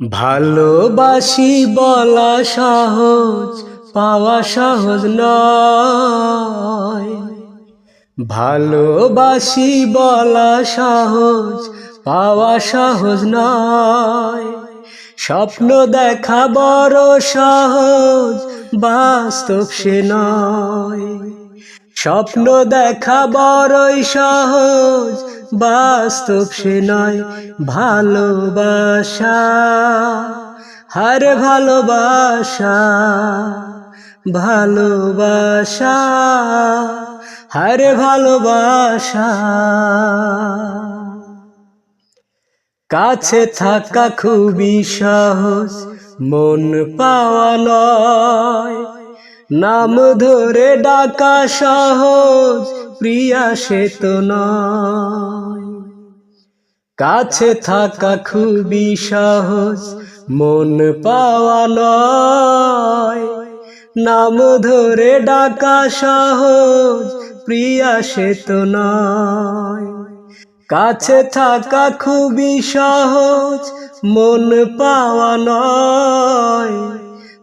ভালোবাসি বলা সহজ, পাওয়া সহজ নয়। ভালোবাসি বলা সহজ, পাওয়া সহজ নয়। স্বপ্ন দেখা বড় সহজ, বাস্তব সে নয়। স্বপ্ন দেখা বড়ই সহজ বাস্তব সে নয়, ভালোবাসা। হার ভালোবাসা ভালোবাসা। হার ভালোবাসা। কাছে থাকা খুবই সহজ, মন পাওয়া নয়। নাম ধরে ডাকা সহজ, প্রিয়া সে তো নয়। কাছে থাকা খুবই সহজ, মন পাওয়া নয় নাম ধরে ডাকা সহজ, প্রিয়া সে তো নয়। কাছে থাকা খুবই সহজ, মন পাওয়া নয়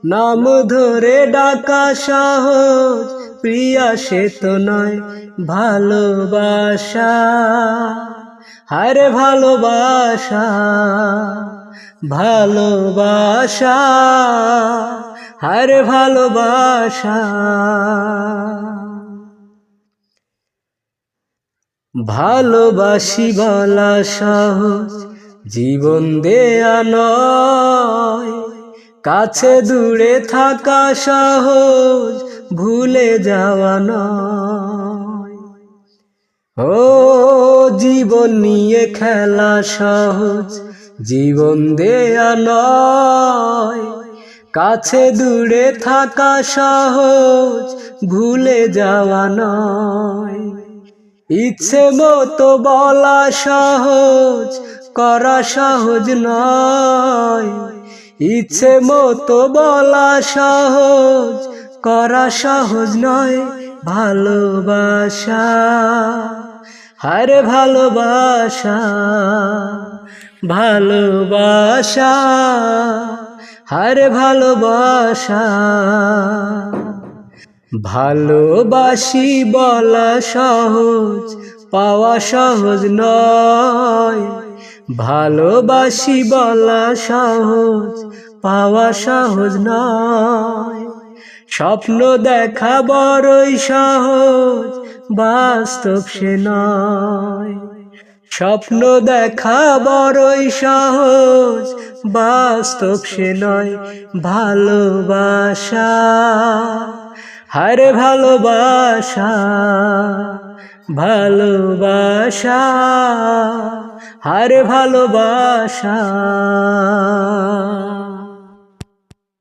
নাম ধরে ডাকা সহজ, প্রিয়া সে তো নয়, ভালোবাসা। হারে ভালোবাসা ভালোবাসা হারে ভালোবাসা। ভালোবাসি বলা সহজ, জীবন দেয়া নয়। কাছে দূরে থাকা সহজ, ভুলে যাওয়া নয়। ও জীবন নিয়ে খেলা সহজ, জীবন দেয়া নয়। কাছে দূরে থাকা সহজ, ভুলে যাওয়া নয়। ইচ্ছে মতো বলা সহজ, করা সহজ নয়। ইচ্ছে মতো বলা সহজ, করা সহজ নয়, ভালোবাসা। হারে ভালোবাসা ভালোবাসা, হারে ভালোবাসা। ভালোবাসি বলা সহজ, পাওয়া সহজ নয়। ভালোবাসি বলা সহজ, পাওয়া সহজ নয়। স্বপ্ন দেখা বড়ই সহজ বাস্তব সে নয়। স্বপ্ন দেখা বড়ই সহজ, বাস্তব সে নয়, ভালোবাসা হারে ভালোবাসা ভালোবাসা হারে ভালোবাসা।